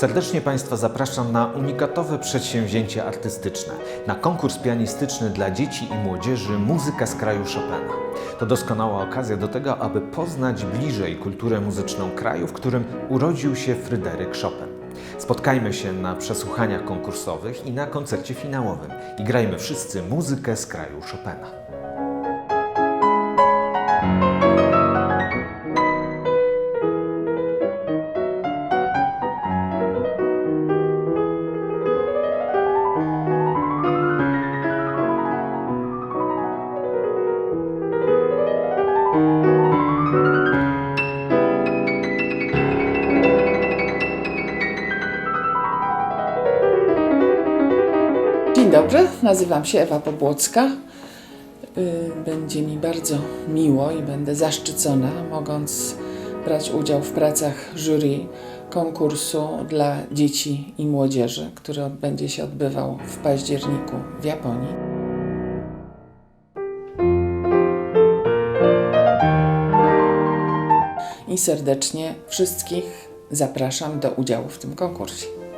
Serdecznie Państwa zapraszam na unikatowe przedsięwzięcie artystyczne, na konkurs pianistyczny dla dzieci i młodzieży Muzyka z kraju Chopina. To doskonała okazja do tego, aby poznać bliżej kulturę muzyczną kraju, w którym urodził się Fryderyk Chopin. Spotkajmy się na przesłuchaniach konkursowych i na koncercie finałowym i grajmy wszyscy muzykę z kraju Chopina. Dzień dobry, nazywam się Ewa Pobłocka. Y, Będzie mi bardzo miło i będę zaszczycona, mogąc brać udział w pracach jury konkursu dla dzieci i młodzieży, który będzie się odbywał w październiku w Japonii. I serdecznie wszystkich zapraszam do udziału w tym konkursie.